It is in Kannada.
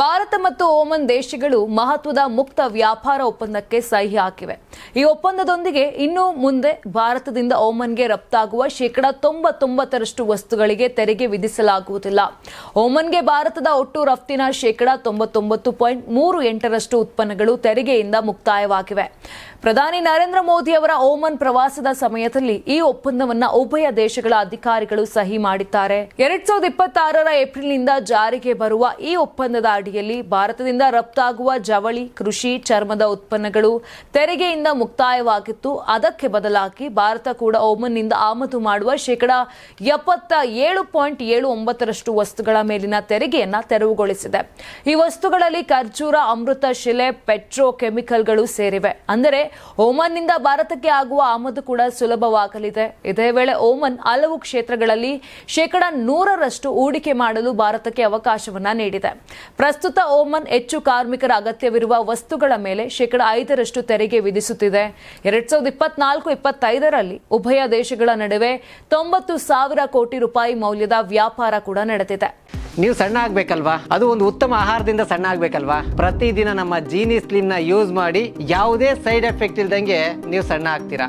ಭಾರತ ಮತ್ತು ಓಮನ್ ದೇಶಗಳು ಮಹತ್ವದ ಮುಕ್ತ ವ್ಯಾಪಾರ ಒಪ್ಪಂದಕ್ಕೆ ಸಹಿ ಹಾಕಿವೆ. ಈ ಒಪ್ಪಂದದೊಂದಿಗೆ ಇನ್ನು ಮುಂದೆ ಭಾರತದಿಂದ ಓಮನ್ಗೆ ರಫ್ತಾಗುವ ಶೇಕಡಾ ತೊಂಬತ್ತೊಂಬತ್ತರಷ್ಟು ವಸ್ತುಗಳಿಗೆ ತೆರಿಗೆ ವಿಧಿಸಲಾಗುವುದಿಲ್ಲ. ಓಮನ್ಗೆ ಭಾರತದ ಒಟ್ಟು ರಫ್ತಿನ ಶೇಕಡಾ ತೊಂಬತ್ತೊಂಬತ್ತು ಪಾಯಿಂಟ್ ಮೂರು ಎಂಟರಷ್ಟು ಉತ್ಪನ್ನಗಳು ತೆರಿಗೆಯಿಂದ ಮುಕ್ತಾಯವಾಗಿವೆ. ಪ್ರಧಾನಿ ನರೇಂದ್ರ ಮೋದಿ ಅವರ ಓಮನ್ ಪ್ರವಾಸದ ಸಮಯದಲ್ಲಿ ಈ ಒಪ್ಪಂದವನ್ನು ಉಭಯ ದೇಶಗಳ ಅಧಿಕಾರಿಗಳು ಸಹಿ ಮಾಡಿದ್ದಾರೆ. ಎರಡ್ ಸಾವಿರದ ಇಪ್ಪತ್ತಾರರ ಏಪ್ರಿಲ್ನಿಂದ ಜಾರಿಗೆ ಬರುವ ಈ ಒಪ್ಪಂದದ ಅಡಿಯಲ್ಲಿ ಭಾರತದಿಂದ ರಫ್ತಾಗುವ ಜವಳಿ, ಕೃಷಿ, ಚರ್ಮದ ಉತ್ಪನ್ನಗಳು ತೆರಿಗೆಯಿಂದ ಮುಕ್ತಾಯವಾಗಿತ್ತು. ಅದಕ್ಕೆ ಬದಲಾಗಿ ಭಾರತ ಕೂಡ ಓಮನ್ನಿಂದ ಆಮದು ಮಾಡುವ ಶೇಕಡಾ ಎಪ್ಪತ್ತ ಏಳು ಪಾಯಿಂಟ್ ಏಳು ಒಂಬತ್ತರಷ್ಟು ವಸ್ತುಗಳ ಮೇಲಿನ ತೆರಿಗೆಯನ್ನು ತೆರವುಗೊಳಿಸಿದೆ. ಈ ವಸ್ತುಗಳಲ್ಲಿ ಖರ್ಜೂರ, ಅಮೃತ, ಶಿಲೆ, ಪೆಟ್ರೋ ಕೆಮಿಕಲ್ಗಳು ಸೇರಿವೆ. ಅಂದರೆ ಓಮನ್ನಿಂದ ಭಾರತಕ್ಕೆ ಆಗುವ ಆಮದು ಕೂಡ ಸುಲಭವಾಗಲಿದೆ. ಇದೇ ವೇಳೆ ಓಮನ್ ಹಲವು ಕ್ಷೇತ್ರಗಳಲ್ಲಿ ಶೇಕಡಾ ನೂರರಷ್ಟು ಹೂಡಿಕೆ ಮಾಡಲು ಭಾರತಕ್ಕೆ ಅವಕಾಶವನ್ನ ನೀಡಿದೆ. ಪ್ರಸ್ತುತ ಓಮನ್ ಹೆಚ್ಚು ಕಾರ್ಮಿಕರ ಅಗತ್ಯವಿರುವ ವಸ್ತುಗಳ ಮೇಲೆ ಶೇಕಡ ಐದರಷ್ಟು ತೆರಿಗೆ ವಿಧಿಸುತ್ತಿದೆ. ಎರಡ್ ಸಾವಿರದ ಇಪ್ಪತ್ನಾಲ್ಕು, ಇಪ್ಪತ್ತೈದರಲ್ಲಿ ಉಭಯ ದೇಶಗಳ ನಡುವೆ ತೊಂಬತ್ತು ಸಾವಿರ ಕೋಟಿ ರೂಪಾಯಿ ಮೌಲ್ಯದ ವ್ಯಾಪಾರ ಕೂಡ ನಡೆದಿದೆ. ನೀವು ಸಣ್ಣ ಆಗ್ಬೇಕಲ್ವಾ? ಅದು ಒಂದು ಉತ್ತಮ ಆಹಾರದಿಂದ ಸಣ್ಣ ಆಗ್ಬೇಕಲ್ವಾ? ಪ್ರತಿದಿನ ನಮ್ಮ ಜೀನಿ ಸ್ಲಿಮ್ನ ಯೂಸ್ ಮಾಡಿ ಯಾವುದೇ ಸೈಡ್ ಎಫೆಕ್ಟ್ ಇಲ್ದಂಗೆ ನೀವು ಸಣ್ಣ ಆಗ್ತೀರಾ?